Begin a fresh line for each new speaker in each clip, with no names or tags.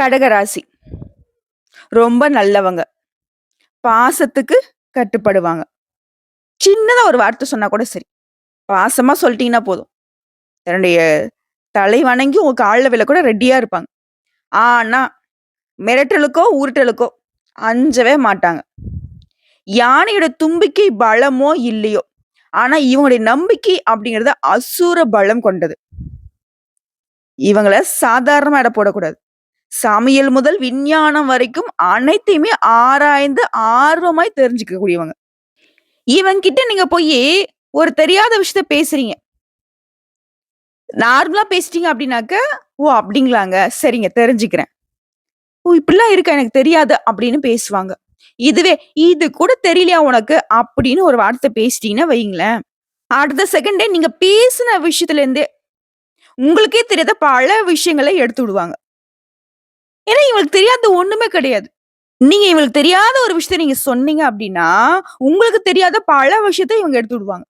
கடகராசி. ரொம்ப நல்லவங்க. பாசத்துக்கு கட்டுப்படுவாங்க. சின்னதாக ஒரு வார்த்தை சொன்னால் கூட சரி. பாசமாக சொல்லிட்டீங்கன்னா போதும். தன்னுடைய தலை வணங்கி உங்கள் காலில் விழ கூட ரெடியாக இருப்பாங்க. ஆனால் மிரட்டலுக்கோ, உருட்டலுக்கோ அஞ்சவே மாட்டாங்க. யானையோட தும்பிக்கை பலமோ இல்லையோ, ஆனால் இவங்களுடைய நம்பிக்கை அப்படிங்கிறது அசூர பலம் கொண்டது. இவங்கள சாதாரணமாக இட போடக்கூடாது. சமையல் முதல் விஞ்ஞானம் வரைக்கும் அனைத்தையுமே ஆராய்ந்து ஆர்வமாய் தெரிஞ்சுக்க கூடியவங்க. இவன்கிட்ட நீங்க போய் ஒரு தெரியாத விஷயத்த பேசுறீங்க. நார்மலா பேசிட்டீங்க அப்படின்னாக்க, "ஓ! அப்படிங்களாங்க. சரிங்க தெரிஞ்சுக்கிறேன்." "ஓ! இப்படிலாம் இருக்கா எனக்கு தெரியாது." அப்படின்னு பேசுவாங்க. இதுவே, "இது கூட தெரியலையா உனக்கு?" அப்படின்னு ஒரு வார்த்தை பேசிட்டீங்கன்னா வைங்களேன் அடுத்த செகண்டே நீங்க பேசின விஷயத்துல இருந்தே, உங்களுக்கே தெரியாத பல விஷயங்களை எடுத்து விடுவாங்க. ஏன்னா இவங்களுக்கு தெரியாதது ஒண்ணுமே கிடையாது. நீங்க இவங்களுக்கு தெரியாத ஒரு விஷயத்த நீங்க சொன்னீங்க அப்படின்னா, உங்களுக்கு தெரியாத பல விஷயத்த இவங்க எடுத்து விடுவாங்க.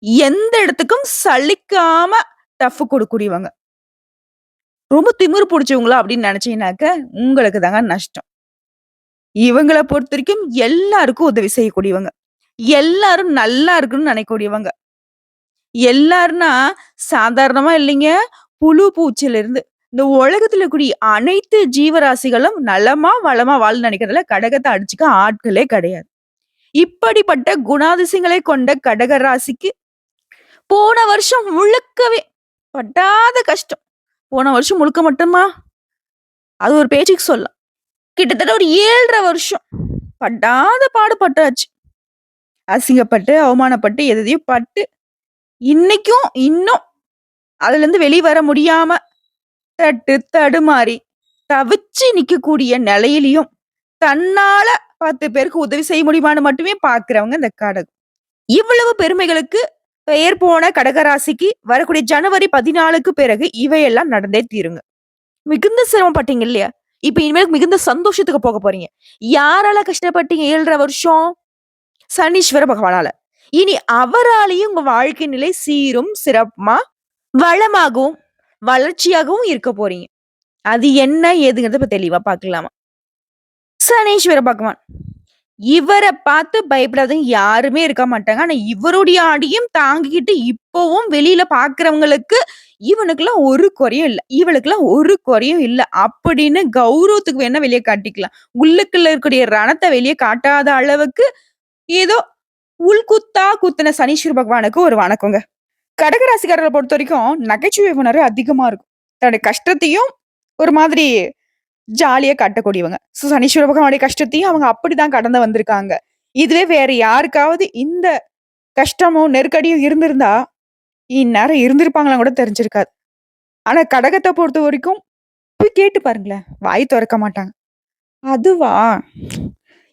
எந்த இடத்துக்கும் சலிக்காம டஃப் கொடுக்கூடியவங்க ரொம்ப திமிரு பிடிச்சவங்களா அப்படின்னு நினைச்சீங்கன்னாக்க, உங்களுக்கு தாங்க நஷ்டம். இவங்கள பொறுத்தவரைக்கும் எல்லாருக்கும் உதவி செய்யக்கூடியவங்க. எல்லாரும் நல்லா இருக்கணும்னு நினைக்கக்கூடியவங்க. எல்லாருன்னா, சாதாரணமா இல்லைங்க. புழு பூச்சியிலிருந்து, இந்த உலகத்துல கூடிய அனைத்து ஜீவராசிகளும் நலமா, வளமா வாழ்ந்து நினைக்கிறதுல கடகத்தை அடிச்சுக்க ஆட்களே கிடையாது. இப்படிப்பட்ட குணாதிசயங்களை கொண்ட கடக ராசிக்கு, போன வருஷம் முழுக்கவே பட்டாத கஷ்டம். போன வருஷம் முழுக்க மட்டுமா? அது ஒரு பேச்சுக்கு சொல்லலாம். கிட்டத்தட்ட ஒரு ஏழரை வருஷம் பட்டாத பாடு பட்டாச்சு. அசிங்கப்பட்டு, அவமானப்பட்டு, எதையோ பட்டு, இன்னைக்கும் இன்னும் அதுலேருந்து வெளியே வர முடியாம, தட்டு தடுமாறி, தவிச்சு நிக்கக்கூடிய நிலையிலையும் தன்னால 10 பேருக்கு உதவி செய்ய முடியுமான்னு மட்டுமே பாக்குறவங்க இந்த கடகம். இவ்வளவு பெருமைகளுக்கு பெயர் போன கடகராசிக்கு வரக்கூடிய ஜனவரி 14க்கு பிறகு இவையெல்லாம் நடந்தே தீருங்க. மிகுந்த சிரமப்பட்டீங்க இல்லையா? இப்ப இனிமேல் மிகுந்த சந்தோஷத்துக்கு போக போறீங்க. யாரால கஷ்டப்பட்டீங்க ஏழரை வருஷம்? சனீஸ்வர பகவானால. இனி அவராலேயும் உங்க வாழ்க்கை நிலை சீரும், சிறப்புமா, வளமாகவும், வளர்ச்சியாகவும் இருக்க போறீங்க. அது என்ன ஏதுங்கிறத இப்ப தெளிவா பார்க்கலாமா? சனீஸ்வர பகவான். இவரை பார்த்து பயப்படாதவங்க யாருமே இருக்க மாட்டாங்க. ஆனா இவருடைய அடியும் தாங்கிக்கிட்டு இப்பவும் வெளியில பாக்குறவங்களுக்கு இவனுக்கெல்லாம் ஒரு குறையும் இல்லை இவளுக்கெல்லாம் ஒரு குறையும் இல்லை அப்படின்னு கௌரவத்துக்கு வேணா வெளியே காட்டிக்கலாம். உள்ளுக்குள்ள இருக்கக்கூடிய ரணத்தை வெளியே காட்டாத அளவுக்கு, ஏதோ உள்குத்தா குத்தின சனீஸ்வர பகவானுக்கு ஒரு வணக்கங்க. கடகராசிக்காரர்களை பொறுத்த வரைக்கும் நகைச்சுவை உணர்வு அதிகமா இருக்கும். தன்னுடைய கஷ்டத்தையும் ஒரு மாதிரி ஜாலியா காட்டக்கூடியவங்க. ஸோ சனீஸ்வர பகவானுடைய கஷ்டத்தையும் அவங்க அப்படிதான் கடந்து வந்திருக்காங்க. இதுவே வேற யாருக்காவது இந்த கஷ்டமும், நெருக்கடியும் இருந்திருந்தா, இந்நேரம் இருந்திருப்பாங்களான்னு கூட தெரிஞ்சிருக்காது. ஆனா பொறுத்த வரைக்கும் போய் கேட்டு பாருங்களேன். வாய் திறக்க மாட்டாங்க. அதுவா?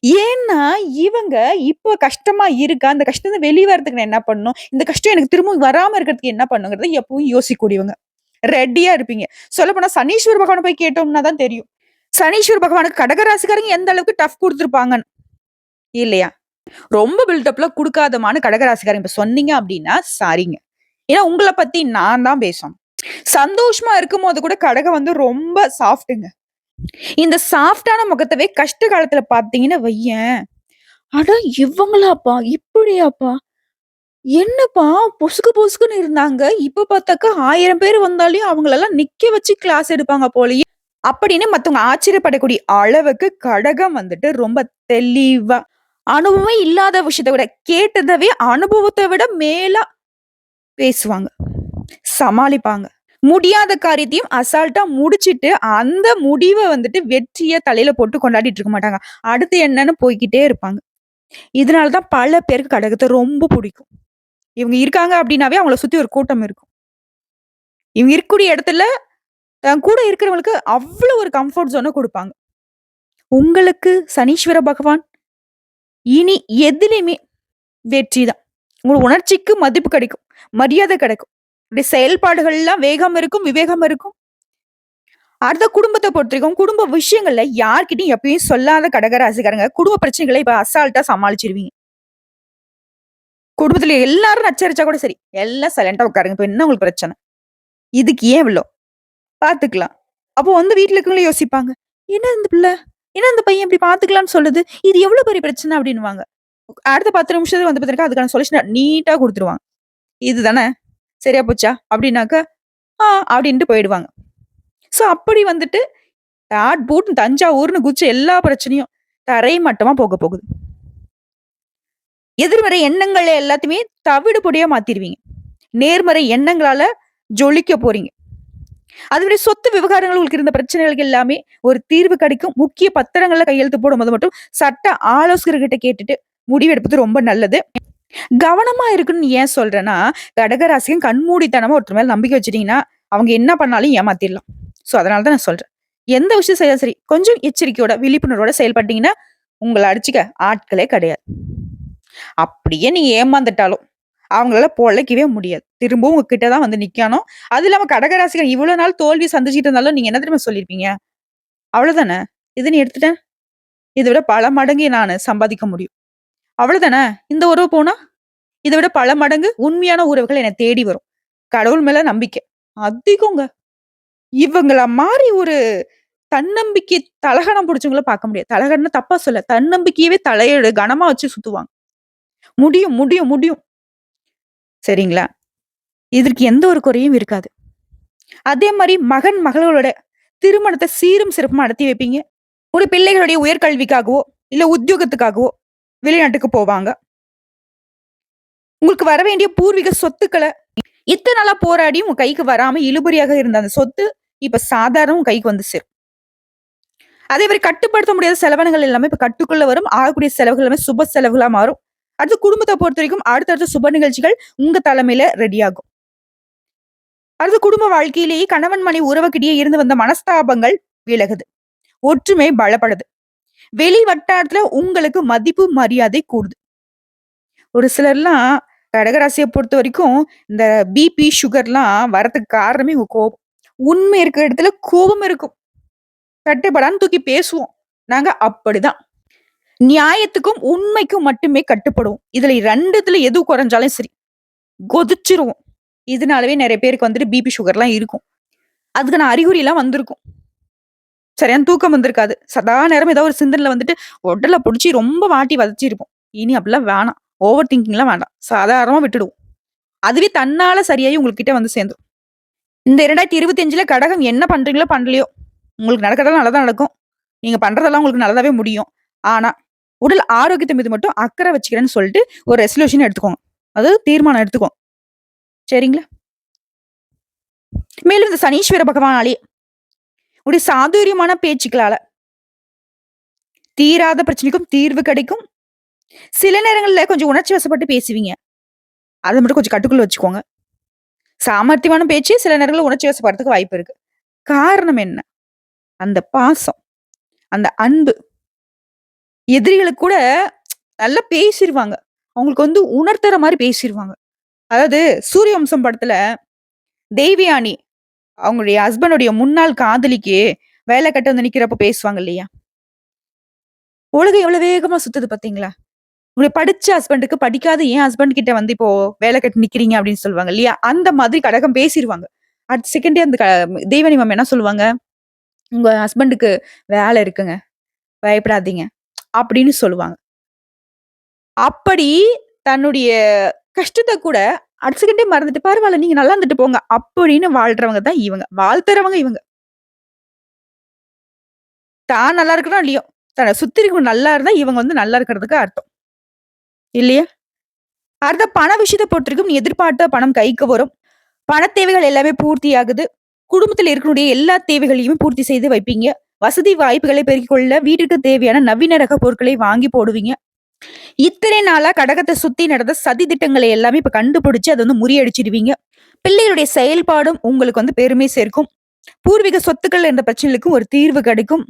ஏன்னா, இவங்க இப்போ கஷ்டமா இருக்கா? அந்த கஷ்டத்தை வெளியே வரதுக்கு நான் என்ன பண்ணணும்? இந்த கஷ்டம் எனக்கு திரும்பவும் வராம இருக்கிறதுக்கு என்ன பண்ணணுங்கிறத எப்பவும் யோசிக்கக்கூடியவங்க. ரெடியா இருப்பீங்க. சொல்லப்போனா சனீஸ்வர பகவான போய் கேட்டோம்னா தான் தெரியும். சனீஸ்வர பகவானுக்கு கடகராசிக்காரங்க எந்த அளவுக்கு டஃப் கொடுத்துருப்பாங்கன்னு இல்லையா? ரொம்ப பில்டப்ல குடுக்காதமான்னு கடகராசிக்காரங்க இப்ப சொன்னீங்க அப்படின்னா, சாரிங்க. ஏன்னா உங்களை பத்தி நான் தான் பேசணும். சந்தோஷமா இருக்கும்போது கூட கடகம் வந்து ரொம்ப சாஃப்ட்டுங்க. இந்த சாஃப்ட்டான முகத்தவே கஷ்ட காலத்துல பாத்தீங்கன்னா வையேன், அட இவங்களாப்பா! இப்படியாப்பா? என்னப்பா பொசுக்கு பொசுக்குன்னு இருந்தாங்க. இப்ப பார்த்தாக்கா ஆயிரம் பேர் வந்தாலையும் அவங்களெல்லாம் நிக்க வச்சு கிளாஸ் எடுப்பாங்க போலயே! அப்படின்னு மத்தவங்க ஆச்சரியப்படக்கூடிய அளவுக்கு கடகம் வந்துட்டு ரொம்ப தெளிவா, அனுபவமே இல்லாத விஷயத்த விட, கேட்டதவே அனுபவத்தை விட மேலா பேசுவாங்க. சமாளிப்பாங்க. முடியாத காரியத்தையும் அசால்ட்டா முடிச்சிட்டு அந்த முடிவை வந்துட்டு வெற்றிய தலையில போட்டு கொண்டாடிட்டு இருக்க மாட்டாங்க. அடுத்து என்னன்னு போய்கிட்டே இருப்பாங்க. இதனால தான் பல பேருக்கு கடகத்தை ரொம்ப பிடிக்கும் இவங்க இருக்காங்க அப்படின்னாவே அவங்கள சுத்தி ஒரு கூட்டம் இருக்கும். இவங்க இருக்கக்கூடிய இடத்துல, தன் கூட இருக்கிறவங்களுக்கு அவ்வளோ ஒரு கம்ஃபர்ட் ஜோனை கொடுப்பாங்க உங்களுக்கு சனீஸ்வர பகவான், இனி எதிலயுமே வெற்றி தான். உங்களுக்கு உணர்ச்சிக்கு மதிப்பு கிடைக்கும். மரியாதை கிடைக்கும். இப்படி செயல்பாடுகள்லாம் வேகம் இருக்கும், விவேகம் இருக்கும். அடுத்த குடும்பத்தை பொறுத்திருக்கும் குடும்ப விஷயங்கள்ல யார்கிட்டயும் எப்பயும் சொல்லாத கடகராசிக்காரங்க, குடும்ப பிரச்சனைகளை இப்ப அசால்ட்டா சமாளிச்சிருவீங்க குடும்பத்துல எல்லாரும் நச்சரிச்சா கூட சரி. எல்லாம் சைலண்டா உட்காருங்க. இப்ப என்ன உங்களுக்கு பிரச்சனை? இதுக்கு ஏன் இவ்வளோ பார்த்துக்கலாம். அப்போ வந்து வீட்டுல இருக்கவங்களே யோசிப்பாங்க. "என்ன இந்த பிள்ளை? என்ன இந்த பையன் இப்படி பாத்துக்கலாம்னு சொல்லுது? இது எவ்வளோ பெரிய பிரச்சனை?" அப்படின்வாங்க அடுத்த 10 நிமிஷத்துல வந்து பார்த்தீங்கன்னா, அதுக்கான சொல்யூஷன் நீட்டா கொடுத்துருவாங்க "இதுதானே? சரியா போச்சா?" அப்படின்னாக்கா, "ஆ" அப்படின்ட்டு போயிடுவாங்க. ஸோ அப்படி வந்துட்டு ஆட் பூட் தஞ்சாவூர்னு குதிச்ச எல்லா பிரச்சனையும் தரை மட்டமா போக போகுது. எதிர்மறை எண்ணங்கள் எல்லாத்தையுமே தவிடு பொடியா மாத்திருவீங்க. நேர்மறை எண்ணங்களால ஜொலிக்க போறீங்க. அதுமாரி சொத்து விவகாரங்கள் உங்களுக்கு இருந்த பிரச்சனைகளுக்கு எல்லாமே ஒரு தீர்வு கிடைக்கும். முக்கிய பத்திரங்கள்ல கையெழுத்து போடும்போது மட்டும் சட்ட ஆலோசகர்கிட்ட கேட்டுட்டு முடிவெடுப்பது ரொம்ப நல்லது. கவனமா இருக்குன்னு ஏன் சொல்றேன்னா, கடகராசியும் கண்மூடித்தனமா ஒருத்தர் மேல நம்பிக்கை வச்சிட்டீங்கன்னா அவங்க என்ன பண்ணாலும் ஏமாத்திடலாம் ஸோ அதனால தான் நான் சொல்றேன். எந்த விஷயம் செய்யா சரி, கொஞ்சம் எச்சரிக்கையோட, விழிப்புணர்வோட செயல்பட்டீங்கன்னா, உங்களை அடிச்சுக்க ஆட்களே கிடையாது. அப்படியே நீங்க ஏமாந்துட்டாலும், அவங்களால பொழைக்கவே முடியாது. திரும்பவும் உங்ககிட்ட தான் வந்து நிக்கணும். அது இல்லாம கடகராசிகள் இவ்வளோ நாள் தோல்வி சந்திச்சுட்டு இருந்தாலும், நீங்க என்ன தெரியுமா சொல்லியிருப்பீங்க? அவ்வளவுதானே இது நீ எடுத்துட்டேன். இதை விட பல மடங்கு நானு சம்பாதிக்க முடியும். அவ்வளவுதானே இந்த உறவு போனா, இதை விட பல மடங்கு உண்மையான உறவுகள் என்னை தேடி வரும்." கடவுள் மேல நம்பிக்கை அதிகங்க. இவங்கள மாதிரி ஒரு தன்னம்பிக்கை தலகணம் பிடிச்சவங்கள பார்க்க முடியாது. தலகணம் தப்பா சொல்ல தன்னம்பிக்கையவே தலையோட கனமா வச்சு சுத்துவாங்க. முடியும், முடியும், முடியும். சரிங்களா? இதற்கு எந்த ஒரு குறையும் இருக்காது. அதே மாதிரி மகன், மகளோட திருமணத்தை சீரும் சிறப்புமா நடத்தி வைப்பீங்க. ஒரு பிள்ளைகளுடைய உயர்கல்விக்காகவோ, இல்ல உத்தியோகத்துக்காகவோ வெளிநாட்டுக்கு போவாங்க. உங்களுக்கு வர வேண்டிய பூர்வீக சொத்துக்களை இத்தனை நாளா போராடியும் உங்க கைக்கு வராம இழுபறியாக இருந்த அந்த சொத்து, இப்ப சாதாரண கைக்கு வந்து சேரும். அதே மாதிரி கட்டுப்படுத்த முடியாத செலவினங்கள் எல்லாமே இப்ப கட்டுக்குள்ள வரும். ஆகக்கூடிய செலவுகள் எல்லாமே சுப செலவுகளா மாறும். அடுத்து குடும்பத்தை பொறுத்த வரைக்கும் அடுத்தடுத்த சுப நிகழ்ச்சிகள் உங்க தலைமையில ரெடி ஆகும். அடுத்து குடும்ப வாழ்க்கையிலேயே கணவன் மனை உறவுக்கிடையே இருந்து வந்த மனஸ்தாபங்கள் விலகுது. ஒற்றுமை பலப்படுது. வெளி வட்டாரத்துல உங்களுக்கு மதிப்பு, மரியாதை கூடுது. ஒரு சிலர்லாம் கடகராசியை பொறுத்த வரைக்கும் இந்த பிபி, சுகர்லாம் வரதுக்கு காரணமே உங்க கோபம். உண்மை இருக்கிற இடத்துல கோபம் இருக்கும். கட்டுப்படான்னு தூக்கி பேசுவோம். நாங்க அப்படிதான். நியாயத்துக்கும், உண்மைக்கும் மட்டுமே கட்டுப்படுவோம். இதுல ரெண்டுத்துல எது குறைஞ்சாலும் சரி, கொதிச்சிருவோம். இதனாலவே நிறைய பேருக்கு வந்துட்டு பிபி, சுகர்லாம் இருக்கும். அதுக்கு நான் அறிகுறிலாம் வந்திருக்கும். சரியான தூக்கம் வந்திருக்காது. சதா நேரம் ஏதோ ஒரு சிந்தனையில வந்துட்டு உடலை பிடிச்சி ரொம்ப வாட்டி வதச்சிருப்போம். இனி அப்படிலாம் வேணாம். ஓவர் திங்கிங்லாம் வேண்டாம். சாதாரணமாக விட்டுடுவோம். அதுவே தன்னால சரியாயி உங்ககிட்ட வந்து சேர்ந்துடும் இந்த 2025ல கடகம் என்ன பண்றீங்களோ, பண்ணலையோ, உங்களுக்கு நடக்கிறதெல்லாம் தான் நடக்கும். நீங்க பண்றதெல்லாம் உங்களுக்கு நல்லதாவே முடியும். ஆனா, உடல் ஆரோக்கியத்தை மீது மட்டும் அக்கறை வச்சுக்கிறேன்னு சொல்லிட்டு ஒரு ரெசல்யூஷன் எடுத்துக்கோங்க. அதாவது தீர்மானம் எடுத்துக்கோங்க. சரிங்களா? மேலும் இந்த சனீஸ்வர பகவானாலே உடைய சாதுரியமான பேச்சுக்களால தீராத பிரச்சனைக்கும் தீர்வு கிடைக்கும். சில நேரங்கள்ல கொஞ்சம் உணர்ச்சி வசப்பட்டு பேசுவீங்க. அதை மட்டும் கொஞ்சம் கட்டுக்குள்ள வச்சுக்கோங்க. சாமர்த்தியமான பேச்சு சில நேரங்களில் உணர்ச்சி வசப்படுறதுக்கு வாய்ப்பு இருக்கு. காரணம் என்ன? அந்த பாசம், அந்த அன்பு. எதிரிகளுக்கு கூட நல்லா பேசிடுவாங்க அவங்களுக்கு வந்து உணர்த்துற மாதிரி பேசிடுவாங்க அதாவது சூரிய வம்சம் படத்துல தேவயானி அவங்களுடைய ஹஸ்பண்டுடைய முன்னாள் காதலிக்கு வேலை கட்ட வந்து நிக்கிறப்ப பேசுவாங்க இல்லையா? உலகம் எவ்வளவு வேகமா சுத்துது பார்த்தீங்களா? உங்களுடைய படிச்ச ஹஸ்பண்டுக்கு படிக்காத என் ஹஸ்பண்ட் கிட்ட வந்து இப்போ வேலை கட்டி நிக்கிறீங்க அப்படின்னு சொல்லுவாங்க இல்லையா? அந்த மாதிரி கடகம் பேசிடுவாங்க அடுத்த செகண்டே அந்த க தெய்வனி மேம் என்ன சொல்லுவாங்க? உங்க ஹஸ்பண்டுக்கு வேலை இருக்குங்க. பயப்படாதீங்க. அப்படின்னு சொல்லுவாங்க. அப்படி தன்னுடைய கஷ்டத்தை கூட அடுத்த செகண்டே மறந்துட்டு, பரவாயில்ல நீங்க நல்லா இருந்துட்டு போங்க. அப்படின்னு வாழ்றவங்க தான் இவங்க. வாழ்த்துறவங்க இவங்க. தான் நல்லா இருக்கிறோம் இல்லையோ, தன்னை சுத்தி இருக்கும் நல்லா இருந்தா இவங்க வந்து நல்லா இருக்கிறதுக்கு அர்த்தம். இல்லையா? அடுத்த பண விஷயத்தை பொறுத்திருக்கும் நீ எதிர்பார்த்த பணம் கைக்கு வரும். பண தேவைகள் எல்லாமே பூர்த்தி ஆகுது. குடும்பத்தில் இருக்கக்கூடிய எல்லா தேவைகளையும் பூர்த்தி செய்து வைப்பீங்க. வசதி வாய்ப்புகளை பெருக்கிக் கொள்ள வீட்டுக்கு தேவையான நவீன ரக பொருட்களை வாங்கி போடுவீங்க. இத்தனை நாளா கடகத்தை சுத்தி நடந்த சதி திட்டங்களை எல்லாமே இப்ப கண்டுபிடிச்சு அதை வந்து முறியடிச்சிடுவீங்க. பிள்ளைகளுடைய செயல்பாடும் உங்களுக்கு வந்து பெருமை சேர்க்கும். பூர்வீக சொத்துக்கள் என்ற பிரச்சனைகளுக்கும் ஒரு தீர்வு கிடைக்கும்.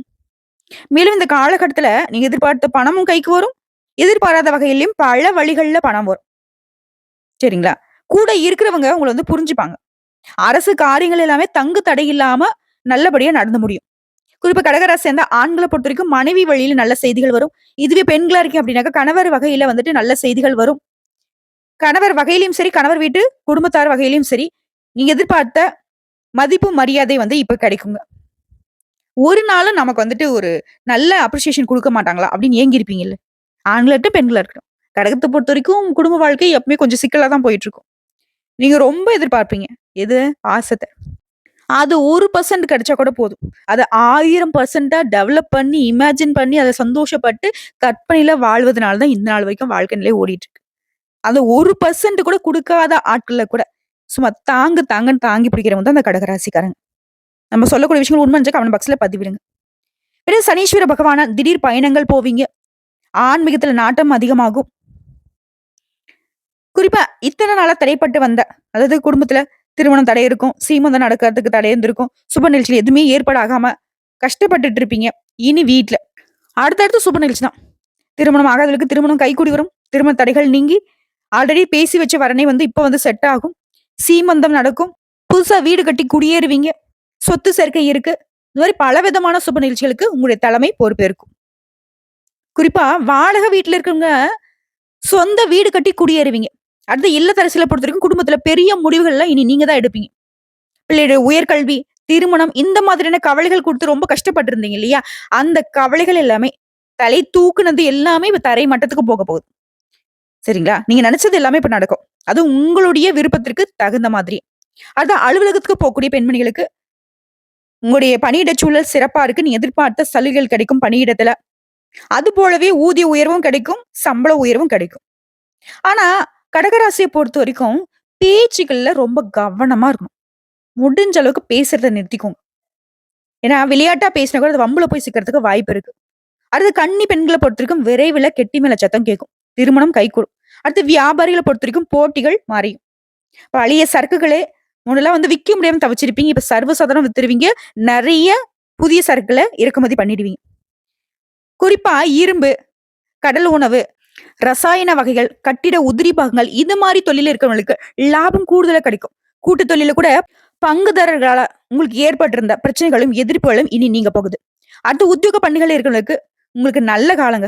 மேலும் இந்த காலகட்டத்துல நீங்க எதிர்பார்த்த பணமும் கைக்கு வரும். எதிர்பாராத வகையிலையும் பல வழிகள்ல பணம் வரும். சரிங்களா? கூட இருக்கிறவங்க உங்களை வந்து புரிஞ்சுப்பாங்க. அரசு காரியங்கள் எல்லாமே தங்கு தடை இல்லாம நல்லபடியா நடந்து முடியும். குறிப்பா கடகராசி சேர்ந்த ஆண்களை பொறுத்த வரைக்கும் மனைவி வழியில நல்ல செய்திகள் வரும். இதுவே பெண்களா இருக்கீங்க அப்படின்னாக்கா கணவர் வகையில வந்துட்டு நல்ல செய்திகள் வரும். கணவர் வகையிலும் சரி, கணவர் வீட்டு குடும்பத்தார் வகையிலும் சரி, நீங்க எதிர்பார்த்த மதிப்பு, மரியாதை வந்து இப்ப கிடைக்குங்க. ஒரு நாளும் நமக்கு வந்துட்டு ஒரு நல்ல அப்ரிசியேஷன் கொடுக்க மாட்டாங்களா? அப்படின்னு ஏங்கியிருப்பீங்கல்ல. ஆண்களா இருக்கட்டும், பெண்களா இருக்கட்டும். கடகத்தை பொறுத்த வரைக்கும் குடும்ப வாழ்க்கை எப்பவுமே கொஞ்சம் சிக்கலா தான் போயிட்டுருக்கும். நீங்க ரொம்ப எதிர்பார்ப்பீங்க. எது? ஆசத்தை அது ஒரு பர்சன்ட் கிடைச்சா கூட போதும். அதை ஆயிரம் பர்சன்டா டெவலப் பண்ணி, இமேஜின் பண்ணி, அதை சந்தோஷப்பட்டு, கற்பனையில வாழ்வதனால தான் இந்த நாள் வரைக்கும் வாழ்க்கை நிலை ஓடிட்டுருக்கு. அந்த ஒரு பர்சன்ட் கூட கொடுக்காத ஆட்கள கூட, சும்மா தாங்கு தாங்கன்னு தாங்கி பிடிக்கிறவங்க தான் அந்த கடகராசிக்காரங்க நம்ம சொல்லக்கூடிய விஷயங்கள் உண்மைன்னு கமெண்ட் பாக்ஸ்ல பதிவிடுங்க. பிறகு சனீஸ்வர பகவானா திடீர் பயணங்கள் போவீங்க. ஆன்மீகத்துல நாட்டம் அதிகமாகும். குறிப்பா இத்தனை நாளா தடைப்பட்டு வந்த அதாவது குடும்பத்துல திருமணம் தடை இருக்கும். சீமந்தம் நடக்கிறதுக்கு தடை இருந்திருக்கும். சுப நிகழ்ச்சியில் எதுவுமே ஏற்பாடாகாம கஷ்டப்பட்டுட்டு இருப்பீங்க. இனி வீட்டில் அடுத்தடுத்து சுப நிகழ்ச்சி தான். திருமணம் ஆகாதவர்களுக்கு திருமணம் கைகூடி வரும். திருமண தடைகள் நீங்கி, ஆல்ரெடி பேசி வச்ச வரனே வந்து இப்போ வந்து செட் ஆகும். சீமந்தம் நடக்கும். புதுசாக வீடு கட்டி குடியேறுவீங்க. சொத்து சேர்க்கை இருக்கு. இந்த மாதிரி பல விதமான சுப நிகழ்ச்சிகளுக்கு உங்களுடைய தலைமை பொறுப்பேற்கும். குறிப்பா வாடகை வீட்டில் இருக்கவங்க, சொந்த வீடு கட்டி குடியேறுவீங்க. அடுத்து பொறுத்த பொறுத்தவரைக்கும் குடும்பத்துல பெரிய முடிவுகள்லாம் இனி நீங்க தான் எடுப்பீங்க. பிள்ளையுடைய உயர்கல்வி, திருமணம் இந்த மாதிரியான கவலைகள் கொடுத்து ரொம்ப கஷ்டப்பட்டு இருந்தீங்க இல்லையா? அந்த கவலைகள் எல்லாமே தலை தூக்குனது எல்லாமே இப்ப தரை மட்டத்துக்கு போக போகுது. சரிங்களா? நீங்க நினைச்சது எல்லாமே இப்ப நடக்கும். அது உங்களுடைய விருப்பத்திற்கு தகுந்த மாதிரி. அடுத்து அலுவலகத்துக்கு போகக்கூடிய பெண்மணிகளுக்கு உங்களுடைய பணியிட சூழல் சிறப்பா இருக்கு. நீ எதிர்பார்த்த சலுகைகள் கிடைக்கும் பணியிடத்துல. அது போலவே ஊதிய உயர்வும் கிடைக்கும். சம்பள உயர்வும் கிடைக்கும். ஆனா, கடகராசியை பொறுத்த வரைக்கும் பேச்சுகள்ல ரொம்ப கவனமா இருக்கணும். முடிஞ்ச அளவுக்கு பேசுறத நிறுத்திக்கோங்க. ஏன்னா, விளையாட்டா பேசினா கூட அது வம்புல போய் சிக்கிறதுக்கு வாய்ப்பு இருக்கு. அடுத்து கன்னி பெண்கள பொறுத்தவரைக்கும் விரைவில் கெட்டி மேல சத்தம் கேட்கும். திருமணம் கைகூடும். அடுத்து வியாபாரிகள பொறுத்தவரைக்கும் போட்டிகள் மாறியும். பழைய சரக்குகளே முன்னெல்லாம் வந்து விற்க முடியாம தவிச்சிருப்பீங்க. இப்ப சர்வசாதாரணம் வித்துருவீங்க. நிறைய புதிய சரக்குகளை இறக்குமதி பண்ணிடுவீங்க. குறிப்பா இரும்பு, கடல் உணவு, ரசாயன வகைகள், கட்டிட உதிரி பாகங்கள் இது மாதிரி தொழில இருக்கிறவங்களுக்கு லாபம் கூடுதலா கிடைக்கும். கூட்டு தொழில கூட பங்குதாரர்களால உங்களுக்கு ஏற்பட்டிருந்த பிரச்சனைகளும், எதிர்ப்புகளும் இனி நீங்க போகுது. அடுத்து உத்தியோக பணிகள்ல இருக்கிறவங்களுக்கு உங்களுக்கு நல்ல காலங்க.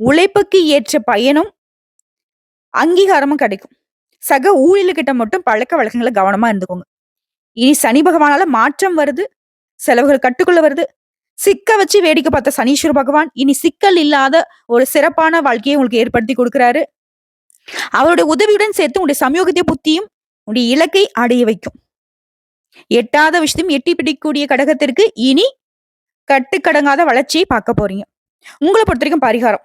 உழைப்புக்கு ஏற்ற பயனும், அங்கீகாரமும் கிடைக்கும். சக ஊழியர்கிட்ட மட்டும் பழக்க வழக்கங்களை கவனமா இருந்துக்கோங்க. இனி சனி பகவானால மாற்றம் வருது. செலவுகள் கட்டுக்குள்ள வருது. சிக்க வச்சு வேடிக்கை பார்த்த சனீஸ்வர பகவான் இனி சிக்கல் இல்லாத ஒரு சிறப்பான வாழ்க்கையை உங்களுக்கு ஏற்படுத்தி கொடுக்கிறாரு அவருடைய உதவியுடன் சேர்த்து உங்களுடைய சமயோகித்த புத்தியும், உங்களுடைய இலக்கை அடைய வைக்கும். எட்டாத விஷயத்தையும் எட்டி பிடிக்கக்கூடிய கடகத்திற்கு இனி கட்டுக்கடங்காத வளர்ச்சியை பார்க்க போறீங்க. பொறுத்த வரைக்கும் பரிகாரம்.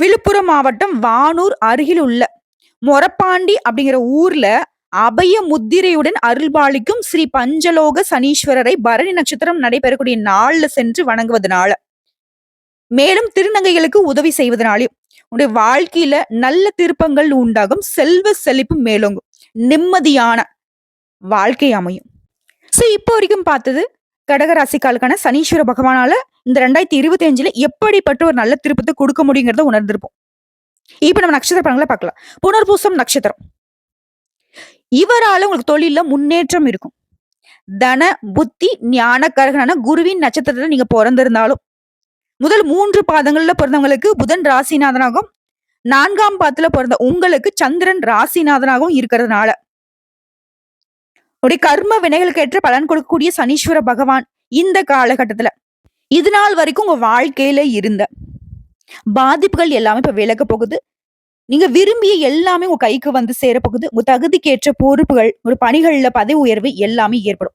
விழுப்புரம் மாவட்டம் வானூர் அருகில் உள்ள மொரப்பாண்டி அப்படிங்கிற ஊர்ல அபய முத்திரையுடன் அருள்பாலிக்கும் ஸ்ரீ பஞ்சலோக சனீஸ்வரரை பரணி நட்சத்திரம் நடைபெறக்கூடிய நாள்ல சென்று வணங்குவதனால, மேலும் திருநங்கைகளுக்கு உதவி செய்வதனாலையும் உடைய வாழ்க்கையில நல்ல திருப்பங்கள் உண்டாகும். செல்வ செழிப்பு மேலோங்கும். நிம்மதியான வாழ்க்கை அமையும். சோ இப்போ வரைக்கும் பார்த்தது கடகராசிக்காலுக்கான சனீஸ்வர பகவானால இந்த 2025ல எப்படிப்பட்ட ஒரு நல்ல திருப்பத்தை கொடுக்க முடியுங்கிறத உணர்ந்திருப்போம். இப்போ நம்ம நட்சத்திர படங்களை பார்க்கலாம். புனர்பூசம் நட்சத்திரம். இவரால உங்களுக்கு தொழில முன்னேற்றம் இருக்கும். தன, புத்தி, ஞான கரகனான குருவின் நட்சத்திரத்துல நீங்க பிறந்திருந்தாலும் முதல் மூன்று பாதங்கள்ல பிறந்தவங்களுக்கு புதன் ராசிநாதனாகவும், நான்காம் பாத்துல பிறந்த உங்களுக்கு சந்திரன் ராசிநாதனாகவும் இருக்கிறதுனால உடைய கர்ம வினைகளுக்கு ஏற்ற பலன் கொடுக்கக்கூடிய சனீஸ்வர பகவான் இந்த காலகட்டத்துல, இது நாள் வரைக்கும் உங்க வாழ்க்கையில இருந்த பாதிப்புகள் எல்லாமே இப்ப விலக போகுது. நீங்க விரும்பிய எல்லாமே உங்க கைக்கு வந்து சேரப்போகுது. உங்க தகுதிக்கு ஏற்ற பொறுப்புகள், ஒரு பணிகள்ல பதவி உயர்வு எல்லாமே ஏற்படும்.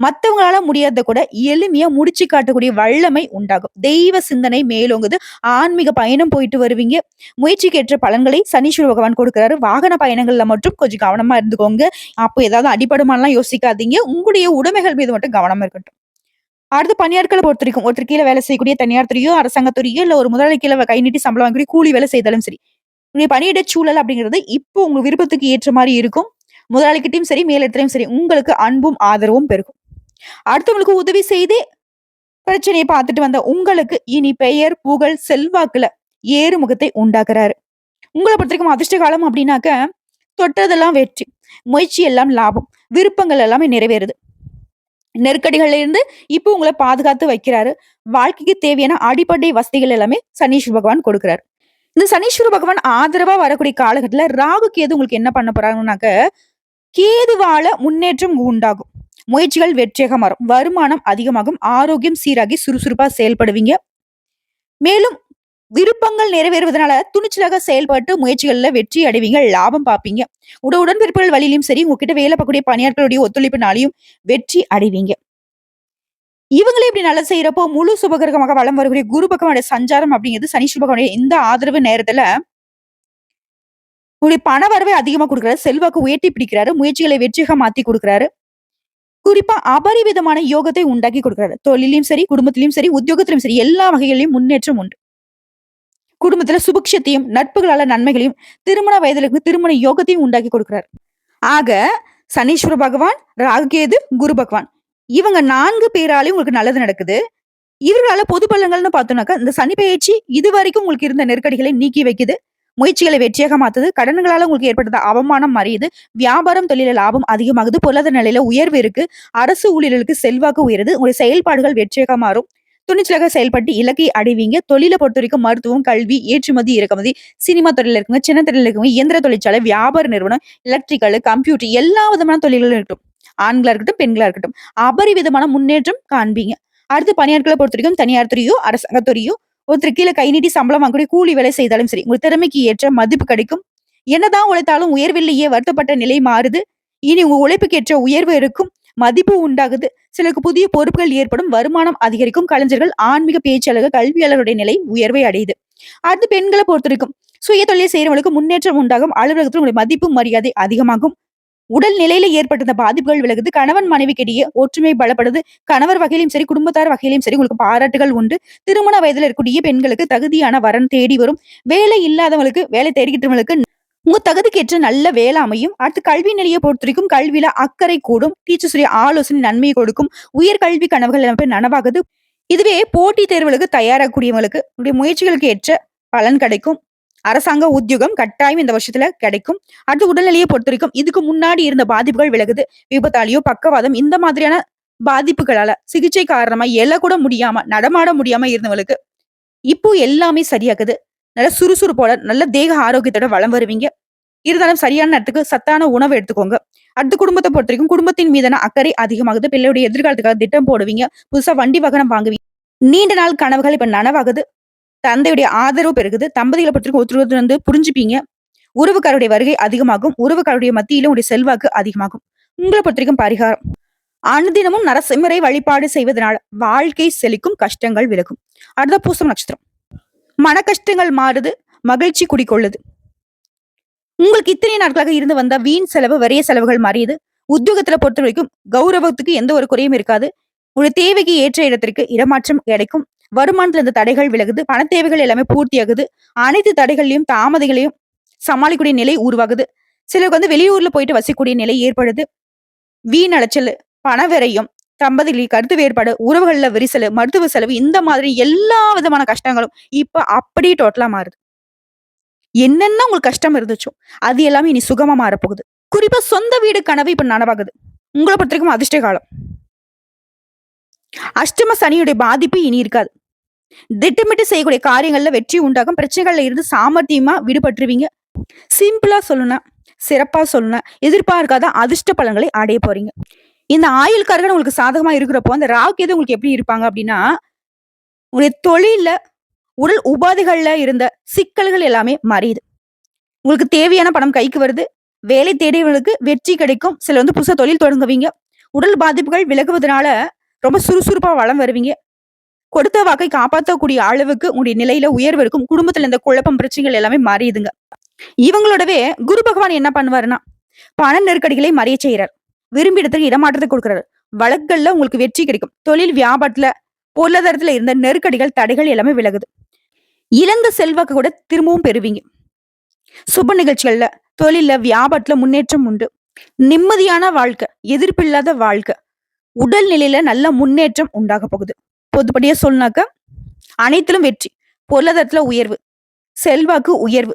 மத்தவங்களால முடியாத கூட எளிமையா முடிச்சு காட்டக்கூடிய வல்லமை உண்டாகும். தெய்வ சிந்தனை மேலோங்குது. ஆன்மீக பயணம் போயிட்டு வருவீங்க. முயற்சிக்கு ஏற்ற பலன்களை சனீஸ்வர பகவான் கொடுக்கிறாரு. வாகன பயணங்கள்ல மட்டும் கொஞ்சம் கவனமா இருந்துக்கோங்க. அப்போ ஏதாவது அடிபடுமான்லாம் யோசிக்காதீங்க. உங்களுடைய உடைமைகள் மீது மட்டும் கவனமா இருக்கட்டும். அடுத்து பணியாட்கள பொறுத்தவரைக்கும், ஒருத்தர் கீழே வேலை செய்யக்கூடிய தனியார் துறையோ, அரசாங்கத் துறையோ, இல்ல ஒரு முதலாளி கீழே கை நீட்டி சம்பளம் வாங்கக்கூடிய கூலி வேலை செய்தாலும் சரி. உங்களுடைய பணியிட சூழல் அப்படிங்கிறது இப்போ உங்க விருப்பத்துக்கு ஏற்ற மாதிரி இருக்கும். முதலாளிகிட்டயும் சரி, மேலிடத்திலயும் சரி உங்களுக்கு அன்பும், ஆதரவும் பெருகும். அடுத்தவங்களுக்கு உதவி செய்து பிரச்சனையை பார்த்துட்டு வந்த உங்களுக்கு இனி பெயர், புகழ், செல்வாக்குல ஏறுமுகத்தை உண்டாக்குறாரு. உங்களை பொறுத்தவரைக்கும் அதிர்ஷ்ட காலம் அப்படின்னாக்க, தொட்டதெல்லாம் வெற்றி. முயற்சி எல்லாம் லாபம். விருப்பங்கள் எல்லாமே நிறைவேறுது. நெருக்கடிகள்ல இருந்து இப்போ உங்களை பாதுகாத்து வைக்கிறாரு. வாழ்க்கைக்கு தேவையான அடிப்படை வசதிகள் எல்லாமே சனீஸ்வர பகவான் கொடுக்கிறார் இந்த சனீஸ்வர பகவான் ஆதரவா வரக்கூடிய காலகட்டத்தில் ராகு, கேது உங்களுக்கு என்ன பண்ண போறாங்கன்னாக்க கேதுவால முன்னேற்றம் உண்டாகும். முயற்சிகள் வெற்றியாக மாறும். வருமானம் அதிகமாகும். ஆரோக்கியம் சீராகி சுறுசுறுப்பா செயல்படுவீங்க. மேலும் விருப்பங்கள் நிறைவேறுவதனால துணிச்சலாக செயல்பட்டு முயற்சிகளில் வெற்றி அடைவீங்க. லாபம் பார்ப்பீங்க. உட உடன்பிறப்புகள் வழியிலும் சரி உங்ககிட்ட வேலை பார்க்கக்கூடிய பணியாட்களுடைய ஒத்துழைப்பினாலையும் வெற்றி அடைவீங்க. இவங்களே இப்படி நல்லா செய்யறப்போ முழு சுபகிரகமாக வளம் வரக்கூடிய குரு பகவானுடைய சஞ்சாரம் அப்படிங்கிறது சனி சுபகவனுடைய இந்த ஆதரவு நேரத்துல உங்களுடைய பண வரவை அதிகமா கொடுக்குறாரு. செல்வாக்கு உயர்த்தி பிடிக்கிறாரு. முயற்சிகளை வெற்றியாக மாத்தி கொடுக்குறாரு. குறிப்பா அபரிவிதமான யோகத்தை உண்டாக்கி கொடுக்குறாரு. தொழிலையும் சரி குடும்பத்திலையும் சரி உத்தியோகத்திலும் சரி எல்லா வகைகளிலும் முன்னேற்றம் உண்டு. குடும்பத்துல சுபிக்ஷத்தையும் நட்புகளால நன்மைகளையும் திருமண வயதிலிருந்து திருமண யோகத்தையும் உண்டாக்கி கொடுக்குறாரு. ஆக சனீஸ்வர பகவான் ராகுகேது குரு பகவான். இவங்க நான்கு பேராலையும் உங்களுக்கு நல்லது நடக்குது. இவர்களால பொது பலன்கள்னு பார்த்தோம்னாக்கா இந்த சனி பயிற்சி இது வரைக்கும் உங்களுக்கு இருந்த நெருக்கடிகளை நீக்கி வைக்குது. முயற்சிகளை வெற்றியாக மாத்துது. கடன்களால உங்களுக்கு ஏற்பட்டது அவமானம் மறையுது. வியாபாரம் தொழில லாபம் அதிகமாகுது. பொருளாதார நிலையில உயர்வு இருக்கு. அரசு ஊழியர்களுக்கு செல்வாக்கு உயருது. உங்களுடைய செயல்பாடுகள் வெற்றியாக மாறும். துணிச்சலாக செயல்பட்டு இலக்கை அடைவீங்க. தொழிலை பொறுத்த வரைக்கும் மருத்துவம் கல்வி ஏற்றுமதி இறக்குமதி சினிமா துறையில இருக்குங்க சின்ன துறையில இருக்குங்க இயந்திர தொழிற்சாலை வியாபார நிறுவனம் எலக்ட்ரிக்கல் கம்ப்யூட்டர் எல்லா விதமான தொழில்களும் இருக்கும். ஆண்களா இருக்கட்டும் பெண்களா இருக்கட்டும். அபரிவிதமான முன்னேற்றம் காண்பீங்க. அடுத்து பணியாட்களை பொறுத்த வரைக்கும் தனியார் துறையோ அரசாங்க துறையோ ஒருத்தர் கீழே கை நீட்டி சம்பளம் வாங்கக்கூடிய கூலி வேலை செய்தாலும் சரி உங்க திறமைக்கு ஏற்ற மதிப்பு கிடைக்கும். என்னதான் உழைத்தாலும் உயர்வில்லையே வருத்தப்பட்ட நிலை மாறுது. இனி உங்க உழைப்புக்கு ஏற்ற உயர்வு இருக்கும் மதிப்பு உண்டாகுது. சிலருக்கு புதிய பொறுப்புகள் ஏற்படும் வருமானம் அதிகரிக்கும். கலைஞர்கள் ஆன்மீக பேச்சாளர்கள் கல்வியாளருடைய நிலை உயர்வை அடையுது. அடுத்து பெண்களை பொறுத்திருக்கும் சுய தொழிலை செய்யறவங்களுக்கு முன்னேற்றம் உண்டாகும். அலுவலகத்தில் உங்களுடைய மதிப்பு மரியாதை அதிகமாகும். உடல் நிலையில ஏற்பட்ட பாதிப்புகள் விலகுது. கணவன் மனைவிக்கு இடையே ஒற்றுமை பலப்படுது. கணவர் வகையிலும் சரி குடும்பத்தார் வகையிலும் சரி உங்களுக்கு பாராட்டுகள் உண்டு. திருமண வயதுல இருக்கக்கூடிய பெண்களுக்கு தகுதியான வரன் தேடி வரும். வேலை இல்லாதவங்களுக்கு வேலை தேடிக்கிட்டவங்களுக்கு உங்க தகுதிக்கேற்ற நல்ல வேலை அமையும். அடுத்து கல்வி நிலையை பொறுத்த வரைக்கும் கல்வியில அக்கறை கூடும். டீச்சர்ஸுடைய ஆலோசனை நன்மையை கொடுக்கும். உயர் கல்வி கனவுகள் எல்லாமே நனவாகுது. இதுவே போட்டித் தேர்வுகளுக்கு தயாராகக்கூடியவங்களுக்கு முயற்சிகளுக்கு ஏற்ற பலன் கிடைக்கும். அரசாங்க உத்தியோகம் கட்டாயம் இந்த வருஷத்துல கிடைக்கும். அடுத்து உடல்நிலையை பொறுத்த வரைக்கும் இதுக்கு முன்னாடி இருந்த பாதிப்புகள் விலகுது. விபத்தாலேயோ பக்கவாதம் இந்த மாதிரியான பாதிப்புகளால சிகிச்சை காரணமா எழ கூட முடியாம நடமாட முடியாம இருந்தவங்களுக்கு இப்போ எல்லாமே சரியாக்குது. நல்ல சுறுசுறுப்போட நல்ல தேக ஆரோக்கியத்தோட வளம் வருவீங்க. இருந்தாலும் சரியான நேரத்துக்கு சத்தான உணவு எடுத்துக்கோங்க. அடுத்த குடும்பத்தை பொறுத்த வரைக்கும் குடும்பத்தின் மீதான அக்கறை அதிகமாகுது. பிள்ளையுடைய எதிர்காலத்துக்காக திட்டம் போடுவீங்க. புதுசா வண்டி வாகனம் வாங்குவீங்க. நீண்ட நாள் கனவுகள் இப்ப நனவாகுது. தந்தையுடைய ஆதரவு பெருகுது. தம்பதிகளை பொறுத்தவரைக்கும் ஒருத்தர் வந்து புரிஞ்சுப்பீங்க. உறவுக்காருடைய வருகை அதிகமாகும். உறவுக்காருடைய மத்தியிலும் உடைய செல்வாக்கு அதிகமாகும். உங்களை பொறுத்த வரைக்கும் பரிகாரம். அனுதினமும் நரசிம்மரை வழிபாடு செய்வதனால் வாழ்க்கை செழிக்கும் கஷ்டங்கள் விலகும். அடுத்த பூசம் நட்சத்திரம். மன கஷ்டங்கள் மாறுது மகிழ்ச்சி குடிக்கொள்ளுது உங்களுக்கு இத்தனை நாட்களாக இருந்து வந்த வீண் செலவு வரிய செலவுகள் மாறியது. உத்தியோகத்துல பொறுத்த வரைக்கும் கௌரவத்துக்கு எந்த ஒரு குறையும் இருக்காது. உங்களுடைய தேவைக்கு ஏற்ற இடத்திற்கு இடமாற்றம் கிடைக்கும். வருமானத்துல இந்த தடைகள் விலகுது பண தேவைகள் எல்லாமே பூர்த்தியாகுது. அனைத்து தடைகளையும் தாமதங்களையும் சமாளிக்கக்கூடிய நிலை உருவாகுது. சிலருக்கு வந்து வெளியூர்ல போயிட்டு வசிக்கக்கூடிய நிலை ஏற்படுது. வீண் அலைச்சல் பண தம்பதிகளின் கருத்து வேறுபாடு உறவுகள்ல விரிசல் மருத்துவ செலவு இந்த மாதிரி எல்லா விதமான கஷ்டங்களும் இப்ப அப்படியே டோட்டலா மாறுது. என்னென்ன உங்களுக்கு கஷ்டம் இருந்துச்சோ அது எல்லாமே இனி சுகமா மாறப்போகுது. குறிப்பா சொந்த வீடு கனவு இப்ப நனவாகுது. உங்களை பொறுத்த வரைக்கும் அதிர்ஷ்ட காலம். அஷ்டம சனியுடைய பாதிப்பு இனி இருக்காது. திட்டமிட்டு செய்யக்கூடிய காரியங்கள்ல வெற்றி உண்டாகும். பிரச்சனைகள்ல இருந்து சாமர்த்தியமா விடுபட்டுருவீங்க. சிம்பிளா சொல்லணும் சிறப்பா சொல்லணும் எதிர்பார்க்காத அதிர்ஷ்ட பலன்களை அடைய போறீங்க. இந்த ஆயுள்காரர்கள் உங்களுக்கு சாதகமா இருக்கிறப்போ அந்த ராகு எது உங்களுக்கு எப்படி இருப்பாங்க அப்படின்னா உங்களுடைய தொழில உடல் உபாதைகள்ல இருந்த சிக்கல்கள் எல்லாமே மறையுது. உங்களுக்கு தேவையான பணம் கைக்கு வருது. வேலை தேடியவர்களுக்கு வெற்றி கிடைக்கும். சில வந்து புதுசா தொழில் தொடங்குவீங்க. உடல் பாதிப்புகள் விலகுவதனால ரொம்ப சுறுசுறுப்பா வளம் வருவீங்க. கொடுத்த வாக்கை காப்பாற்றக்கூடிய அளவுக்கு உங்களுடைய நிலையில உயர்வு இருக்கும். குடும்பத்துல இந்த குழப்பம் பிரச்சனைகள் எல்லாமே மாறியுதுங்க இவங்களோடவே குரு பகவான் என்ன பண்ணுவாருன்னா பண நெருக்கடிகளை மறைய செய்யறார் விரும்பி இடத்துக்கு இடமாற்றத்தை கொடுக்குறாரு. வழக்குகள்ல உங்களுக்கு வெற்றி கிடைக்கும். தொழில் வியாபாரத்துல பொருளாதாரத்துல இருந்த நெருக்கடிகள் தடைகள் எல்லாமே விலகுது. இழந்த செல்வாக்கு கூட திரும்பவும் பெறுவீங்க. சுப நிகழ்ச்சிகள்ல தொழில வியாபாரத்துல முன்னேற்றம் உண்டு. நிம்மதியான வாழ்க்கை எதிர்ப்பில்லாத வாழ்க்கை. உடல்நிலையில நல்ல முன்னேற்றம் உண்டாக போகுது. பொதுப்படியா சொன்னாக்க அனைத்திலும் வெற்றி பொருளாதாரத்துல உயர்வு செல்வாக்கு உயர்வு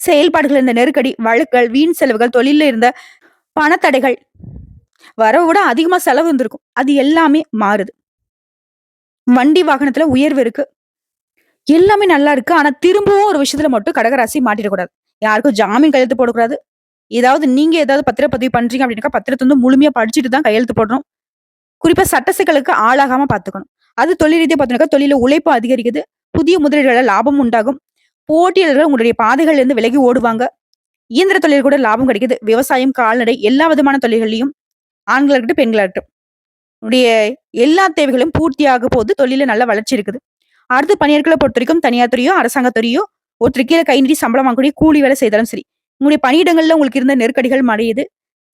செயல்பாடுகள் இருந்த நெருக்கடி வழக்குகள் வீண் செலவுகள் தொழில இருந்த பணத்தடைகள் வரவை விட அதிகமா செலவு இருந்திருக்கும் அது எல்லாமே மாறுது. வண்டி வாகனத்துல உயர்வு இருக்கு. எல்லாமே நல்லா இருக்கு. ஆனா திரும்பவும் ஒரு விஷயத்துல மட்டும் கடகராசி மாட்டிடக்கூடாது யாருக்கும் ஜாமீன் கையெழுத்து போடக்கூடாது ஏதாவது நீங்க ஏதாவது பத்திரப்பதிவு பண்றீங்க அப்படின்னாக்கா பத்திரத்தை வந்து முழுமையா படிச்சுட்டு தான் கையெழுத்து போடணும். குறிப்பா சட்ட சிக்கலுக்கு ஆளாகாம பார்த்துக்கணும். அது தொழில் ரீதியா பார்த்தோம்னாக்கா, தொழில உழைப்பு அதிகரிக்குது. புதிய முதலீடுகள்ல லாபம் உண்டாகும். போட்டியாளர்கள் உங்களுடைய பாதைகள்ல இருந்து விலகி ஓடுவாங்க. இயந்திர தொழில் கூட லாபம் கிடைக்குது. விவசாயம், கால்நடை எல்லா விதமான தொழில்களையும் ஆண்களா இருக்கட்டும், பெண்களா இருக்கட்டும். உடைய எல்லா தேவைகளும் பூர்த்தியாக போது தொழில நல்ல வளர்ச்சி இருக்குது. அடுத்து பணியாட்களை பொறுத்த வரைக்கும் தனியார் துறையோ, அரசாங்க துறையோ ஒருத்தர் கீழ கை நீட்டி சம்பளம் வாங்கக்கூடிய கூலி வேலை செய்தாலும் சரி, உங்களுடைய பணியிடங்கள்ல உங்களுக்கு இருந்த நெருக்கடிகள் மறையுது.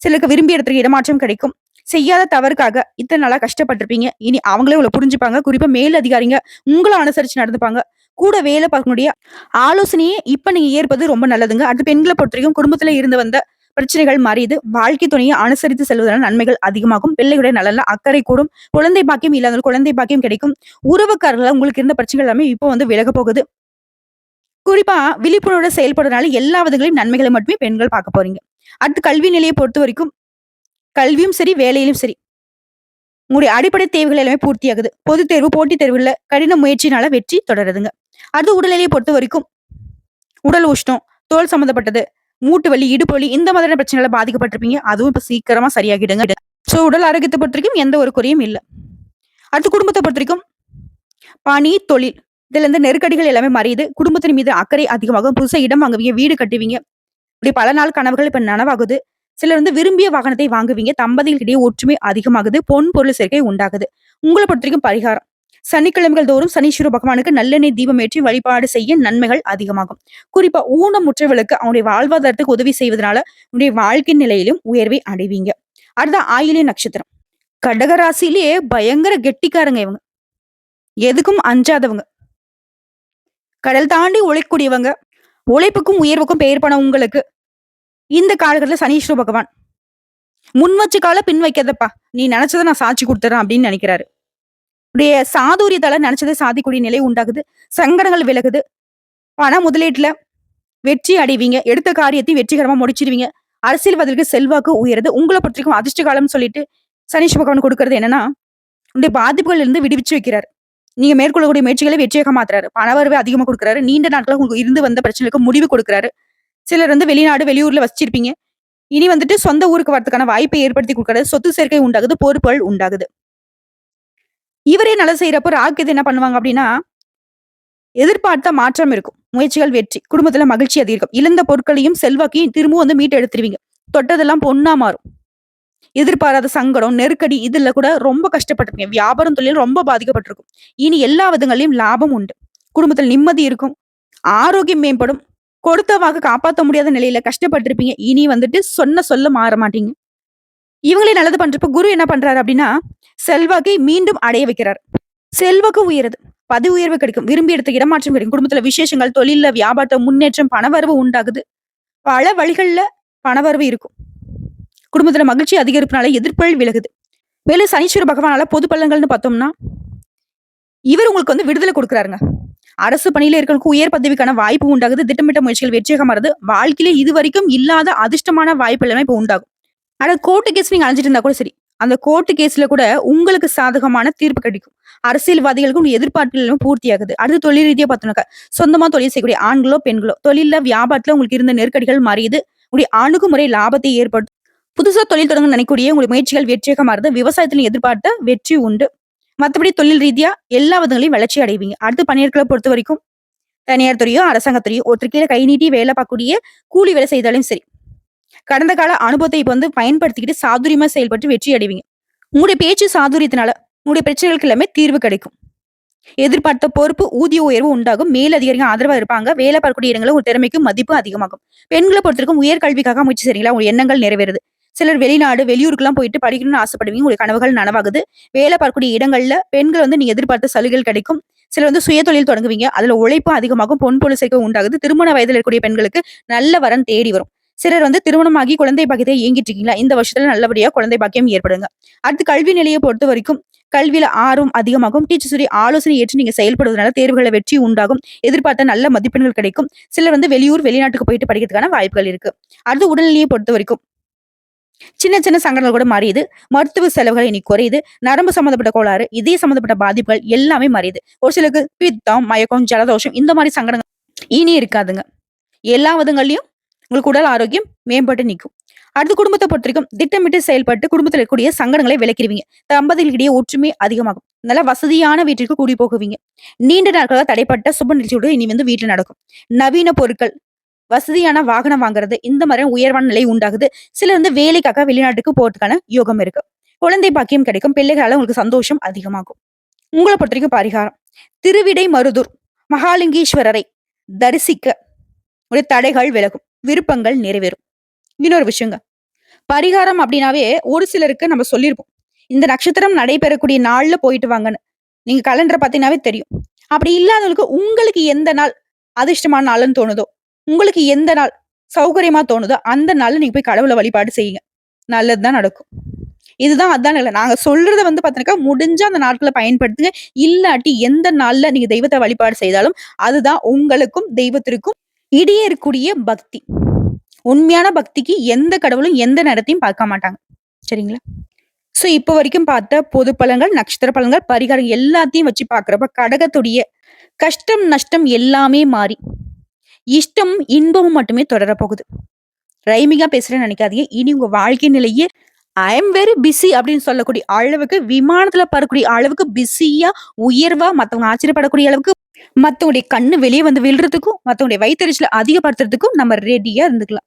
சிலருக்கு விரும்பிய இடத்துக்கு இடமாற்றம் கிடைக்கும். செய்யாத தவறுக்காக இத்தனை நாளா கஷ்டப்பட்டிருப்பீங்க இனி அவங்களே உங்களை புரிஞ்சுப்பாங்க. குறிப்பா மேல் அதிகாரிங்க உங்களை அனுசரிச்சு நடந்துப்பாங்க. கூட வேலை பார்க்கக்கூடிய ஆலோசனையே இப்ப நீங்க ஏற்பது ரொம்ப நல்லதுங்க. அடுத்து பொறுத்த வரைக்கும் குடும்பத்துல இருந்து வந்த பிரச்சனைகள் மறையுது. வாழ்க்கை துணையை அனுசரித்து செல்வதனால் நன்மைகள் அதிகமாகும். பிள்ளைகளுடைய நலன்ல அக்கறை கூடும். குழந்தை பாக்கியம் இல்லாத குழந்தை பாக்கியம் கிடைக்கும். உறவுக்காரர்களால உங்களுக்கு இருந்த பிரச்சனைகள் எல்லாமே இப்போ வந்து விலகப் போகுது. குறிப்பா விழிப்புணர்வு செயல்படுறதுனால எல்லா விதங்களையும் நன்மைகளை மட்டுமே பெண்கள் பார்க்க போறீங்க. அடுத்து கல்வி நிலையை பொறுத்த வரைக்கும் கல்வியும் சரி, வேலையிலும் சரி. உங்களுடைய அடிப்படை தேவைகள் எல்லாமே பூர்த்தியாகுது. பொதுத் தேர்வு, போட்டித் தேர்வுல கடின முயற்சியினால வெற்றி தொடருதுங்க. அடுத்து உடல்நிலையை பொறுத்தவரைக்கும் உடல் உஷ்ணம், தோல் சம்மந்தப்பட்டது, மூட்டு வலி, இடுப்பு வலி இந்த மாதிரியான பிரச்சனைகளை பாதிக்கப்பட்டிருப்பீங்க. அதுவும் இப்போ சீக்கிரமா சரியாகிடுங்க. ஸோ உடல் ஆரோக்கியத்தை பொறுத்தவரைக்கும் எந்த ஒரு குறையும் இல்லை அடுத்து குடும்பத்தை பொறுத்த வரைக்கும் பணி, தொழில் இதுல இருந்து நெருக்கடிகள் எல்லாமே மறையுது. குடும்பத்தின் மீது அக்கறை அதிகமாகும். புதுசாக இடம் வாங்குவீங்க, வீடு கட்டுவீங்க. இப்படி பல நாள் கனவுகள் இப்போ நனவாகுது. சிலர் வந்து விரும்பிய வாகனத்தை வாங்குவீங்க. தம்பதிகளிடையே ஒற்றுமை அதிகமாகுது. பொன் பொருள் சேர்க்கை உண்டாகுது. உங்களை பொறுத்த வரைக்கும் பரிகாரம். சனிக்கிழமைகள் தோறும் சனீஸ்வர பகவானுக்கு நல்லெண்ணெய் தீபம் ஏற்றி வழிபாடு செய்ய நன்மைகள் அதிகமாகும். குறிப்பா ஊனமுற்றவர்களுக்கு அவனுடைய வாழ்வாதாரத்துக்கு உதவி செய்வதனால உன்னுடைய வாழ்க்கை நிலையிலும் உயர்வை அடைவீங்க. அடுத்த ஆயில்ய நட்சத்திரம். கடகராசிலேயே பயங்கர கெட்டிக்காரங்க இவங்க. எதுக்கும் அஞ்சாதவங்க. கடல் தாண்டி உழைக்கக்கூடியவங்க. உழைப்புக்கும் உயர்வுக்கும் பெயர் போன உங்களுக்கு இந்த காலகட்டத்தில் சனீஸ்வர பகவான். முன் வச்ச கால பின் வைக்காதப்பா. நீ நினைச்சதை நான் சாட்சி கொடுத்துறேன் அப்படின்னு நினைக்கிறாரு. உடைய சாதுரியத்தால நினைச்சதை சாதிக்கூடிய நிலை உண்டாகுது. சங்கடங்கள் விலகுது. பண முதலீட்டுல வெற்றி அடைவீங்க. எடுத்த காரியத்தையும் வெற்றிகரமா முடிச்சிருவீங்க. அரசியல்வாதிகளுக்கு செல்வாக்கு உயருது. உங்களை பற்றிக்கும் அதிர்ஷ்ட காலம் சொல்லிட்டு சனீஸ்வர பகவான் கொடுக்கறது என்னன்னா உடைய பாதிப்புகள் இருந்து விடுவிச்சு வைக்கிறார். நீங்க மேற்கொள்ளக்கூடிய முயற்சிகளை வெற்றியாக மாத்துறாரு. பணவரவை அதிகமா கொடுக்குறாரு. நீண்ட நாட்களா உங்களுக்கு இருந்து வந்த பிரச்சனைக்கு முடிவு கொடுக்குறாரு. சிலர் வந்து வெளிநாடு வெளியூர்ல வச்சிருப்பீங்க. இனி வந்துட்டு சொந்த ஊருக்கு வரதுக்கான வாய்ப்பை ஏற்படுத்தி கொடுக்கறது சொத்து சேர்க்கை உண்டாகுது பொறுப்புகள் உண்டாகுது. இவரே நல்ல செய்யறப்ப இது என்ன பண்ணுவாங்க அப்படின்னா எதிர்பார்த்த மாற்றம் இருக்கும். முயற்சிகள் வெற்றி குடும்பத்துல மகிழ்ச்சி அதிகரிக்கும் இழந்த பொருட்களையும் செல்வாக்கையும் திரும்பவும் வந்து மீட்டு எடுத்துருவீங்க தொட்டதெல்லாம் பொண்ணா மாறும். எதிர்பாராத சங்கடம் நெருக்கடி இதுல கூட ரொம்ப கஷ்டப்பட்டிருப்பீங்க. வியாபாரம் தொழில் ரொம்ப பாதிக்கப்பட்டிருக்கும். இனி எல்லா விதங்களையும் லாபம் உண்டு. குடும்பத்தில் நிம்மதி இருக்கும். ஆரோக்கியம் மேம்படும். கொடுத்த வாக்கு காப்பாற்ற முடியாத நிலையில கஷ்டப்பட்டிருப்பீங்க. இனி வந்துட்டு சொன்ன சொல்ல மாற மாட்டீங்க. இவங்களே நல்லது பண்றப்ப குரு என்ன பண்றாரு அப்படின்னா செல்வாக்கை மீண்டும் அடைய வைக்கிறார். செல்வாக்கு உயருது. பதவி உயர்வு கிடைக்கும். விரும்பி எடுத்த இடமாற்றம் கிடைக்கும். குடும்பத்துல விசேஷங்கள் தொழில வியாபாரத்தை முன்னேற்றம் பணவரவு உண்டாகுது. பல வழிகள்ல பணவரவு இருக்கும். குடும்பத்துல மகிழ்ச்சி அதிகரிப்புனால எதிர்ப்புகள் விலகுது. மேலும் சனீஸ்வர பகவானால பொது பள்ளங்கள்னு பார்த்தோம்னா இவர் உங்களுக்கு வந்து விடுதலை கொடுக்குறாருங்க. அரசு பணியில இருக்கிறவங்களுக்கு உயர் பதவிக்கான வாய்ப்பு உண்டாகுது. திட்டமிட்ட முயற்சிகள் வெற்றியாக மாறுது. வாழ்க்கையில இது வரைக்கும் இல்லாத அதிர்ஷ்டமான வாய்ப்பு எல்லாமே இப்போ உண்டாகும். ஆனா கோர்ட்டு கேஸ் நீங்க அழைஞ்சிட்டு இருந்தா கூட சரி. அந்த கோர்ட்டு கேஸ்ல கூட உங்களுக்கு சாதகமான தீர்ப்பு கிடைக்கும். அரசியல்வாதிகளுக்கும் எதிர்பார்ப்புகளும் பூர்த்தியாகுது. அடுத்து தொழில் ரீதியா பார்த்தோம்னாக்கா சொந்தமா தொழில் செய்யக்கூடிய ஆண்களோ பெண்களோ தொழில வியாபாரத்துல உங்களுக்கு இருந்த நெருக்கடிகள் மாறியது உங்களுடைய அணுகுமுறை லாபத்தை ஏற்படுத்தும். புதுசா தொழில் தொடங்க நினைக்கக்கூடிய உங்களுடைய முயற்சிகள் வெற்றியாக மாறுது. விவசாயத்தின் எதிர்பார்த்த வெற்றி உண்டு. மத்தபடி தொழில் ரீதியா எல்லா விதங்களையும் வளர்ச்சி அடைவீங்க. அடுத்து பணியாட்களை பொறுத்த வரைக்கும் தனியார் துறையோ அரசாங்கத்துறையோ ஒருத்தர் கீழே கை நீட்டி வேலை பார்க்கக்கூடிய கூலி வேலை செய்தாலும் சரி கடந்த கால அனுபவத்தை இப்போ வந்து பயன்படுத்திக்கிட்டு சாதுரியமா செயல்பட்டு வெற்றி அடைவீங்க. உங்களுடைய பேச்சு சாதுரியத்தினால உங்களுடைய பிரச்சனைகளுக்கு எல்லாமே தீர்வு கிடைக்கும். எதிர்பார்த்த பொறுப்பு ஊதிய உயர்வு உண்டாகும். மேல் அதிகாரிகள் ஆதரவா இருப்பாங்க. வேலை பார்க்கக்கூடிய இடங்களும் ஒரு திறமைக்கும் மதிப்பு அதிகமாகும். பெண்களை பொறுத்தவரைக்கும் உயர்கல்விக்காக முயற்சி செய்றீங்களா? உங்க எண்ணங்கள் நிறைவேறுது. சிலர் வெளிநாடு வெளியூருக்குலாம் போயிட்டு படிக்கணும்னு ஆசைப்படுவீங்க. உங்களுக்கு கனவுகள் நனவாகுது. வேலை பார்க்கக்கூடிய இடங்கள்ல பெண்கள் வந்து நீங்க எதிர்பார்த்த சலுகைகள் கிடைக்கும். சிலர் வந்து சுய தொழில் தொடங்குவீங்க. அதுல உழைப்பு அதிகமாகும். பொன் பொருள் சேர்க்கை உண்டாகுது. திருமண வயதில் இருக்கக்கூடிய பெண்களுக்கு நல்ல வரன் தேடி வரும். சிலர் வந்து திருமணமாகி குழந்தை பாக்கியத்தை இயங்கிட்டு இருக்கீங்களா? இந்த வருஷத்துல நல்லபடியா குழந்தை பாக்கியம் ஏற்படுங்க. அடுத்து கல்வி நிலையை பொறுத்த வரைக்கும் கல்வியில ஆர்வம் அதிகமாகும். டீச்சர்ஸுடைய ஆலோசனை ஏற்று நீங்க செயல்படுவதனால தேர்வுகளை வெற்றி உண்டாகும். எதிர்பார்த்த நல்ல மதிப்பெண்கள் கிடைக்கும். சிலர் வந்து வெளியூர் வெளிநாட்டுக்கு போயிட்டு படிக்கிறதுக்கான வாய்ப்புகள் இருக்கு. அடுத்து உடல்நிலையை பொறுத்த வரைக்கும் சின்ன சின்ன சங்கடங்கள் கூட மாறியுது. மருத்துவ செலவுகள் இனி குறையுது. நரம்பு சம்மந்தப்பட்ட கோளாறு இதய சம்மந்தப்பட்ட பாதிப்புகள் எல்லாமே மாறியுது. ஒரு சிலருக்கு பித்தம் மயக்கம் ஜலதோஷம் இந்த மாதிரி சங்கடங்கள் இனி இருக்காதுங்க. எல்லா விதங்கள்லையும் உங்களுக்கு உடல் ஆரோக்கியம் மேம்பட்டு நிற்கும் அடுத்து குடும்பத்தை பொறுத்திருக்கும் திட்டமிட்டு செயல்பட்டு குடும்பத்தில் இருக்கக்கூடிய சங்கடங்களை விளக்கிடுவீங்க. தம்பதிகளிடையே ஒற்றுமை அதிகமாகும். நல்ல வசதியான வீட்டிற்கு கூடி போகுவீங்க. நீண்ட நாட்களாக தடைப்பட்ட சுப நிகழ்ச்சியோடு இனி வந்து வீட்டில் நடக்கும். நவீன பொருட்கள் வசதியான வாகனம் வாங்குறது இந்த மாதிரி உயர்வான நிலை உண்டாகுது. சிலர் வந்து வேலைக்காக வெளிநாட்டுக்கு போறதுக்கான யோகம் இருக்கு. குழந்தை பாக்கியம் கிடைக்கும் பிள்ளைகளால உங்களுக்கு சந்தோஷம் அதிகமாகும். உங்களை பொறுத்த வரைக்கும் பரிகாரம். திருவிடை மருதூர் மகாலிங்கேஸ்வரரை தரிசிக்க உடைய தடைகள் விலகும் விருப்பங்கள் நிறைவேறும். இன்னொரு விஷயங்க. பரிகாரம் அப்படின்னாவே ஒரு சிலருக்கு நம்ம சொல்லியிருப்போம் இந்த நட்சத்திரம் நடைபெறக்கூடிய நாள்ல போயிட்டு வாங்கன்னு. நீங்க கலண்டரை பார்த்தீங்கன்னாவே தெரியும். அப்படி இல்லாதவங்களுக்கு உங்களுக்கு எந்த நாள் அதிர்ஷ்டமான நாள்னு தோணுதோ உங்களுக்கு எந்த நாள் சௌகரியமா தோணுதோ அந்த நாள்ல நீங்க போய் கடவுளை வழிபாடு செய்யுங்க. நல்லதுதான் நடக்கும். இதுதான் அதான் இல்லை நாங்க சொல்றத வந்து பாத்தீங்கன்னா முடிஞ்ச அந்த நாட்களை பயன்படுத்துங்க. இல்லாட்டி எந்த நாள்ல நீங்க தெய்வத்தை வழிபாடு செய்தாலும் அதுதான் உங்களுக்கும் தெய்வத்திற்கும் இடையே இருக்கக்கூடிய பக்தி. உண்மையான பக்திக்கு எந்த கடவுளும் எந்த நேரத்தையும் பார்க்க மாட்டாங்க. சரிங்களா? சோ இப்போ வரைக்கும் பார்த்த பொது பலன்கள் நட்சத்திர பலன்கள் பரிகாரம் எல்லாத்தையும் வச்சு பார்க்கறப்ப கடகத்துடைய கஷ்டம் நஷ்டம் எல்லாமே மாறி இஷ்டம் இன்பமும் மட்டுமே தொடரப்போகுது போகுது. பேசுறேன்னு நினைக்காதீங்க. இனி உங்க வாழ்க்கை நிலையே ஐ எம் வெரி பிஸி அப்படின்னு சொல்லக்கூடிய அளவுக்கு விமானத்துல பறக்கூடிய அளவுக்கு பிஸியா உயர்வா மத்தவங்க ஆச்சரியப்படக்கூடிய அளவுக்கு மத்தவங்களுடைய கண்ணு வெளியே வந்து விழுறதுக்கும் மத்தவங்களுடைய வயிற்றுச்சல அதிகப்படுத்துறதுக்கும் நம்ம ரெடியா இருந்துக்கலாம்.